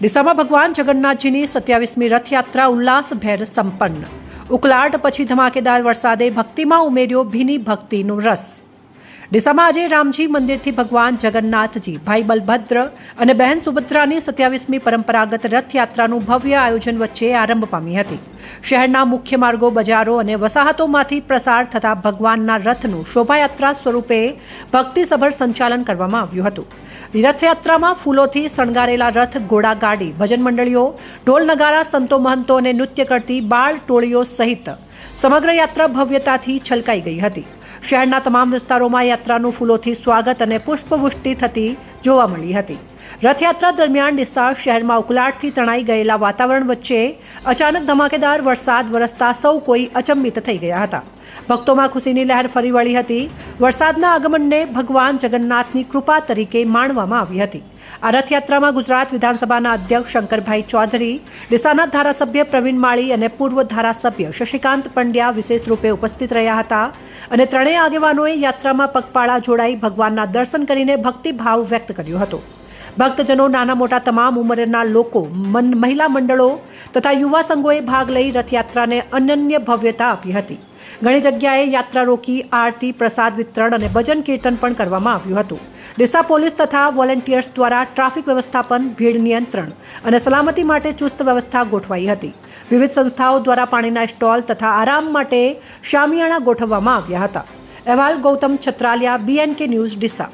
ડીસામાં ભગવાન જગન્નાથજીની સત્યાવીસમી રથયાત્રા ઉલ્લાસભેર સંપન્ન. ઉકલાટ પછી ધમાકેદાર વરસાદે ભક્તિમાં ઉમેર્યો ભીની ભક્તિનો રસ. ડીસામાં આજે રામજી મંદિરથી ભગવાન જગન્નાથજી, ભાઈ બલભદ્ર અને બહેન સુભદ્રાની સત્યાવીસમી પરંપરાગત રથયાત્રાનું ભવ્ય આયોજન વચ્ચે આરંભ પામી હતી. શહેરના મુખ્ય માર્ગો, બજારો અને વસાહતોમાંથી પ્રસાર થતા ભગવાનના રથનું શોભાયાત્રા સ્વરૂપે ભક્તિસભર સંચાલન કરવામાં આવ્યું હતું. રથયાત્રામાં ફૂલોથી શણગારેલા રથ, ઘોડા ગાડી, ભજન મંડળીઓ, ઢોલ નગારા, સંતો મહંતો અને નૃત્ય કરતી બાળ ટોળીઓ સહિત સમગ્ર યાત્રા ભવ્યતાથી છલકાઈ ગઈ હતી. શહેરના તમામ વિસ્તારોમાં યાત્રાનું ફૂલોથી સ્વાગત અને પુષ્પવૃષ્ટિ થતી જોવા મળી હતી. રથયાત્રા દરમિયાન ડિસ્સા શહેરમાં ઉકલાટથી તણાઈ ગયેલા વાતાવરણ વચ્ચે અચાનક ધમાકેદાર વરસાદ વરસતા સૌ કોઈ અચંબિત થઈ ગયા હતા. ભક્તોમાં ખુશીની લહેર ફરી વળી હતી. વરસાદના આગમનને ભગવાન જગન્નાથની કૃપા તરીકે માણવામાં આવી હતી. આ રથયાત્રામાં ગુજરાત વિધાનસભાના અધ્યક્ષ શંકરભાઈ ચૌધરી ડીસાના ધારાસભ્ય પ્રવીણ માળી અને પૂર્વ ધારાસભ્ય શશિકાંત પંડ્યા વિશેષ રૂપે ઉપસ્થિત રહ્યા હતા અને ત્રણેય આગેવાનોએ યાત્રામાં પગપાળા જોડાઈ ભગવાનના દર્શન કરીને ભક્તિભાવ વ્યક્ત કર્યો હતો. ભક્તજનો નાના મોટા તમામ ઉંમરના લોકો, મન, મહિલા મંડળો તથા યુવા સંઘોએ ભાગ લઈ રથયાત્રાને અનન્ય ભવ્યતા આપી હતી. ઘણી જગ્યાએ યાત્રા રોકી, આરતી, પ્રસાદ વિતરણ અને ભજન કીર્તન પણ કરવામાં આવ્યું હતું. ડીસા પોલીસ તથા વોલેન્ટિયર્સ દ્વારા ટ્રાફિક વ્યવસ્થાપન, ભીડ નિયંત્રણ અને સલામતી માટે ચુસ્ત વ્યવસ્થા ગોઠવાઈ હતી. વિવિધ સંસ્થાઓ દ્વારા પાણીના સ્ટોલ તથા આરામ માટે શામિયાણા ગોઠવવામાં આવ્યા હતા. અહેવાલ ગૌતમ છત્રાલિયા બીએનકે ન્યૂઝ ડીસા.